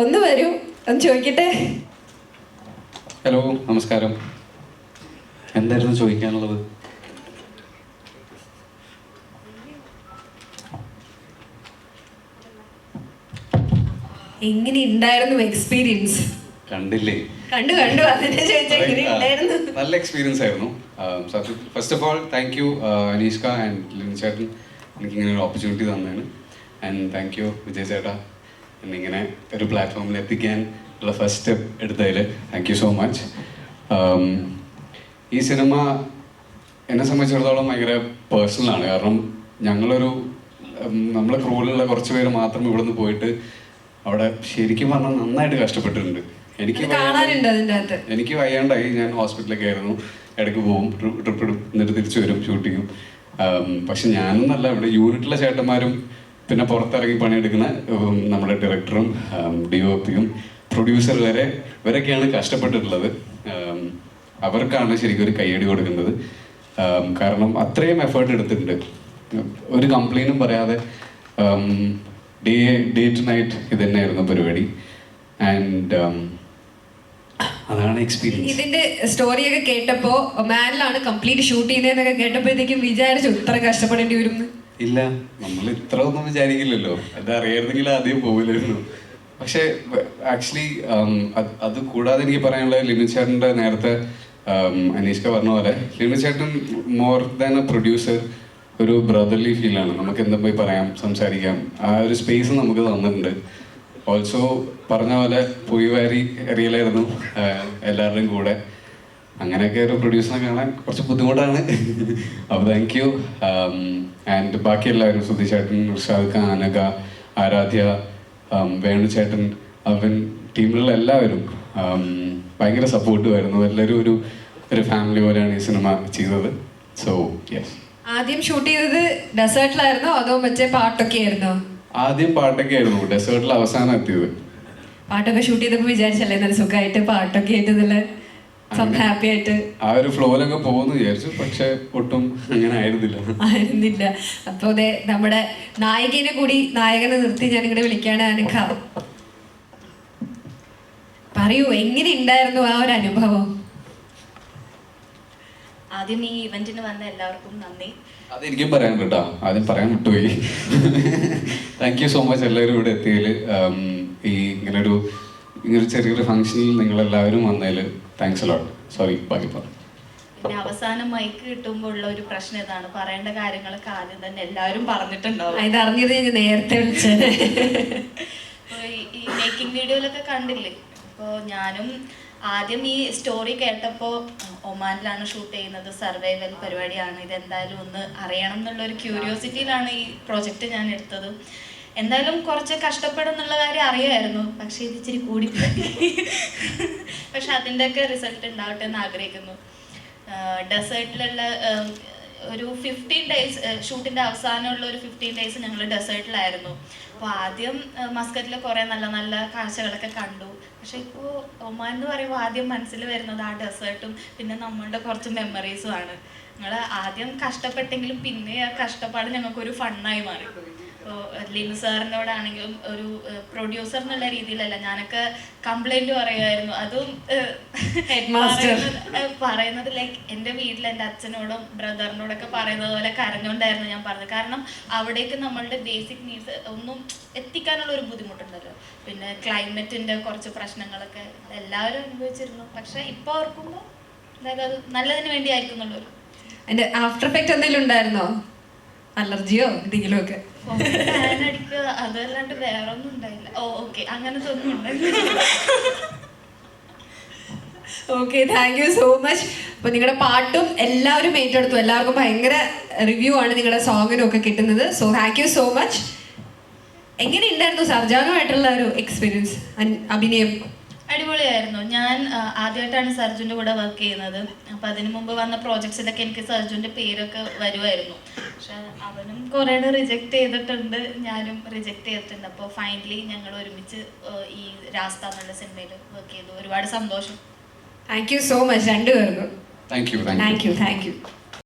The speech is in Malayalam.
ഒന്ന് വരൂ. ഒന്ന് ചോദിക്കട്ടെ? ഹലോ നമസ്കാരം. എന്തായിരുന്നു ചോദിക്കാനുള്ളത്? എങ്ങനെ ഉണ്ടായിരുന്നു എക്സ്പീരിയൻസ് കണ്ടില്ലേ? കണ്ടു കണ്ടു. നല്ല എക്സ്പീരിയൻസ് ആയിരുന്നു. First of all thank you Aneeshka and Lin ചേട്ടൻ. എനിക്ക് ഇങ്ങനെ ഒരു ഓപ്പർച്യൂണിറ്റി തന്നതിന് ആൻഡ് താങ്ക് യു വിജയ് ചേട്ടാ. എന്നിങ്ങനെ ഒരു പ്ലാറ്റ്ഫോമിൽ എത്തിക്കാൻ ഉള്ള ഫസ്റ്റ് സ്റ്റെപ്പ് എടുത്തതിൽ താങ്ക് യു സോ മച്ച് ഈ സിനിമ എന്നെ സംബന്ധിച്ചിടത്തോളം ഭയങ്കര പേഴ്സണലാണ് കാരണം ഞങ്ങളൊരു നമ്മളെ ക്രൂവിലുള്ള കുറച്ച് പേര് മാത്രം ഇവിടുന്ന് പോയിട്ട് അവിടെ ശരിക്കും പറഞ്ഞാൽ നന്നായിട്ട് കഷ്ടപ്പെട്ടിട്ടുണ്ട്. എനിക്ക് എനിക്ക് വയ്യാണ്ടായി ഞാൻ ഹോസ്പിറ്റലിലൊക്കെ ആയിരുന്നു. ഇടയ്ക്ക് പോകും ട്രിപ്പ് ഇടും എന്നിട്ട് തിരിച്ചു വരും ഷൂട്ട് ചെയ്യും. പക്ഷെ ഞാനൊന്നല്ല ഇവിടെ യൂണിറ്റിലെ ചേട്ടന്മാരും പിന്നെ പുറത്തിറങ്ങി പണിയെടുക്കുന്ന നമ്മുടെ ഡയറക്ടറും ഡി ഒ പിയും പ്രൊഡ്യൂസർ വരെ ഇവരൊക്കെയാണ് കഷ്ടപ്പെട്ടിട്ടുള്ളത്. അവർക്കാണ് ശരിക്കും ഒരു കയ്യടി കൊടുക്കുന്നത്. കാരണം അത്രയും എഫേർട്ട് എടുത്തിട്ടുണ്ട്. ഒരു കംപ്ലൈന്റും പറയാതെ ഡേ ഡേ ടു നൈറ്റ് ഇത് തന്നെയായിരുന്നു പരിപാടി ആൻഡ് അതാണ് എക്സ്പീരിയൻസ് ഇതിന്റെ സ്റ്റോറിയൊക്കെ കേട്ടപ്പോ മാനിലാണ് കംപ്ലീറ്റ് ഷൂട്ട് ചെയ്യുന്നതെന്നൊക്കെ കേട്ടപ്പോഴത്തേക്കും വിചാരിച്ചു ഇത്ര കഷ്ടപ്പെടേണ്ടി വരും. ഇല്ല നമ്മൾ ഇത്ര ഒന്നും വിചാരിക്കില്ലല്ലോ. അത് അറിയായിരുന്നെങ്കിൽ ആദ്യം പോവില്ലായിരുന്നു. പക്ഷെ ആക്ച്വലി അത് കൂടാതെ എനിക്ക് പറയാനുള്ളത് ലിനു ചേട്ടന്റെ നേരത്തെ അനീഷ്ക പറഞ്ഞ പോലെ ലിനു ചേട്ടൻ മോർ ദാൻ എ പ്രൊഡ്യൂസർ ഒരു ബ്രദർലി ഫീലാണ് നമുക്ക് എന്താ പോയി പറയാം സംസാരിക്കാം. ആ ഒരു സ്പേസ് നമുക്ക് തന്നിട്ടുണ്ട്. ഓൾസോ പറഞ്ഞ പോലെ പുയ്വാരി എറിയലായിരുന്നു എല്ലാവരുടെയും കൂടെ. അങ്ങനെയൊക്കെ ഒരു പ്രൊഡ്യൂസറെ കാണാൻ കുറച്ച് ബുദ്ധിമുട്ടാണ്. അപ്പോൾ താങ്ക് യു ആൻഡ് ബാക്കി എല്ലാവരും സുധി ചേട്ടൻ ഉർഷാദ് ഖാൻ അനക ആരാധ്യ വേണുചേട്ടൻ വേണു ചേട്ടൻ അവൻ ടീമിലുള്ള എല്ലാവരും ഭയങ്കര ഭയങ്കര സപ്പോർട്ടുമായിരുന്നു എല്ലാവരും ഒരു ഒരു ഫാമിലി പോലെയാണ് ഈ സിനിമ ചെയ്തത്. സോ യെസ് ആദ്യം ഷൂട്ട് ചെയ്തത് ഡെസേർട്ടിലായിരുന്നോ അതോ മറ്റേ പാട്ടൊക്കെ ആയിരുന്നോ ആദ്യം പാട്ടൊക്കെ ആയിരുന്നു ഡെസേർട്ടിൽ അവസാനം എത്തിയത്. പാട്ടൊക്കെ ഷൂട്ട് ചെയ്തപ്പോൾ വിചാരിച്ചല്ലേ നല്ല സുഖമായിട്ട് പാട്ടൊക്കെ ആയിട്ട് നല്ല ഹാപ്പി ആയിട്ട്. ആ ഒരു ഫ്ലോയിലൊക്കെ പോകുന്നു വിചാരിച്ചു. പക്ഷെ ഒട്ടും അങ്ങനെ ആയിരുന്നില്ല. ആയിരുന്നില്ല. അപ്പൊ അതെ നമ്മുടെ നായികനെ കൂടി നായകനെ നിർത്തി ഞാൻ ഇങ്ങനെ വിളിക്കാണ് അനക്ക പറയൂ എങ്ങനെ ഉണ്ടായിരുന്നു ആ ഒരു അനുഭവം? ആദ്യം ഈ ഇവന്റിന് വന്ന എല്ലാവർക്കും നന്ദി. അതെനിക്കും പറയാൻ കേട്ടോ. ആദ്യം പറയാൻ വിട്ടുപോയി. താങ്ക് യു സോ മച്ച് എല്ലാവരും ഇവിടെ എത്തിയതിൽ ഈ ഇങ്ങനൊരു ഇങ്ങനൊരു ചെറിയൊരു ഫംഗ്ഷനിൽ നിങ്ങളെല്ലാവരും വന്നതിൽ താങ്ക്സ് അലോട്ട് സോറി ബാക്കി പറഞ്ഞു പിന്നെ അവസാനം മൈക്ക് കിട്ടുമ്പോൾ ഉള്ള ഒരു പ്രശ്നം ഇതാണ്. പറയേണ്ട കാര്യങ്ങളൊക്കെ ആദ്യം തന്നെ എല്ലാവരും പറഞ്ഞിട്ടുണ്ടാവും. ഇത് അറിഞ്ഞത് ഞാൻ നേരത്തെ വിളിച്ചത്. ഈ- ഈ മേക്കിംഗ് വീഡിയോയിലൊക്കെ കണ്ടില്ലേ? അപ്പോൾ ഞാനും ആദ്യം ഈ സ്റ്റോറി കേട്ടപ്പോൾ ഒമാനിലാണ് ഷൂട്ട് ചെയ്യുന്നത് സർവൈവൽ പരിപാടിയാണ്. ഇതെന്തായാലും ഒന്ന് അറിയണം എന്നുള്ള ഒരു ക്യൂരിയോസിറ്റിയിലാണ് ഈ പ്രോജക്റ്റ് ഞാൻ എടുത്തത്. എന്തായാലും കുറച്ച് കഷ്ടപ്പെടും എന്നുള്ള കാര്യം അറിയായിരുന്നു പക്ഷെ ഇത് ഇച്ചിരി കൂടി പക്ഷെ അതിന്റെയൊക്കെ റിസൾട്ട് ഉണ്ടാവട്ടെ എന്ന് ആഗ്രഹിക്കുന്നു. ഡെസേർട്ടിലുള്ള ഒരു ഫിഫ്റ്റീൻ ഡേയ്സ് ഷൂട്ടിന്റെ അവസാനമുള്ള ഒരു ഫിഫ്റ്റീൻ ഡേയ്സ് ഞങ്ങൾ ഡെസേർട്ടിലായിരുന്നു അപ്പോൾ ആദ്യം മസ്കറ്റിൽ കുറേ നല്ല നല്ല കാഴ്ചകളൊക്കെ കണ്ടു. പക്ഷെ ഇപ്പോൾ ഒമാൻ എന്ന് പറയുമ്പോൾ ആദ്യം മനസ്സിൽ വരുന്നത് ആ ഡെസേർട്ടും പിന്നെ നമ്മളുടെ കുറച്ച് മെമ്മറീസും ആണ്. ഞങ്ങൾ ആദ്യം കഷ്ടപ്പെട്ടെങ്കിലും പിന്നെ ആ കഷ്ടപ്പാട് ഞങ്ങൾക്കൊരു ഫണ്ണായി മാറി. ഇപ്പോൾ ലിനു സാറിനോടാണെങ്കിലും ഒരു പ്രൊഡ്യൂസർ എന്നുള്ള രീതിയിലല്ല ഞാനൊക്കെ കംപ്ലൈന്റ് പറയുമായിരുന്നു. അതും. പറയുന്നത് ലൈക്ക് എന്റെ വീട്ടിൽ എന്റെ അച്ഛനോടും ബ്രദറിനോടൊക്കെ പറയുന്നത് പോലെ കരഞ്ഞുകൊണ്ടായിരുന്നു ഞാൻ പറഞ്ഞത്. കാരണം അവിടേക്ക് നമ്മളുടെ ബേസിക് നീഡ്സ് ഒന്നും എത്തിക്കാനുള്ള ഒരു ബുദ്ധിമുട്ടുണ്ടല്ലോ. പിന്നെ ക്ലൈമറ്റിന്റെ കുറച്ച് പ്രശ്നങ്ങളൊക്കെ എല്ലാവരും അനുഭവിച്ചിരുന്നു. പക്ഷെ ഇപ്പോൾ ഓർക്കുമ്പോൾ എന്തായാലും അത് നല്ലതിന് വേണ്ടിയായിരിക്കും എന്നുള്ളൊരു അതിന്റെ ആഫ്റ്റർ എഫക്റ്റ് എന്തെങ്കിലും ഉണ്ടായിരുന്നോ? അലർജിയോ എന്തെങ്കിലും ഒക്കെ ഫാൻ അടിക്കുക അതല്ലാണ്ട് വേറെ ഒന്നും ഉണ്ടായില്ല. ഓ ഓക്കെ അങ്ങനത്തെ ഒന്നും ഉണ്ടായില്ല okay thank you so much അപ്പൊ നിങ്ങളുടെ പാട്ടും എല്ലാവരും ഏറ്റെടുത്തു. എല്ലാവർക്കും ഭയങ്കര റിവ്യൂ ആണ് നിങ്ങളുടെ സോങ്ങിനും ഒക്കെ കിട്ടുന്നത്. So thank you so much എങ്ങനെ ഉണ്ടായിരുന്നു സർജാനുമായിട്ടുള്ള ഒരു എക്സ്പീരിയൻസ് അഭിനയം. അടിപൊളിയായിരുന്നു. ഞാൻ ആദ്യമായിട്ടാണ് സർജുന്റെ കൂടെ വർക്ക് ചെയ്യുന്നത്. അപ്പം അതിന് മുമ്പ് വന്ന പ്രോജക്ട്സിലൊക്കെ എനിക്ക് സർജുന്റെ പേരൊക്കെ വരുമായിരുന്നു പക്ഷെ അവനും കുറേ റിജക്റ്റ് ചെയ്തിട്ടുണ്ട്. ഞാനും റിജക്റ്റ് ചെയ്തിട്ടുണ്ട്. അപ്പോൾ ഫൈനലി ഞങ്ങൾ ഒരുമിച്ച് ഈ രാസ്ത എന്നുള്ള സിനിമയിൽ വർക്ക് ചെയ്തു. ഒരുപാട് സന്തോഷം. താങ്ക് യു സോ മച്ച് രണ്ടുപേർക്കും. Thank you thank you thank you thank you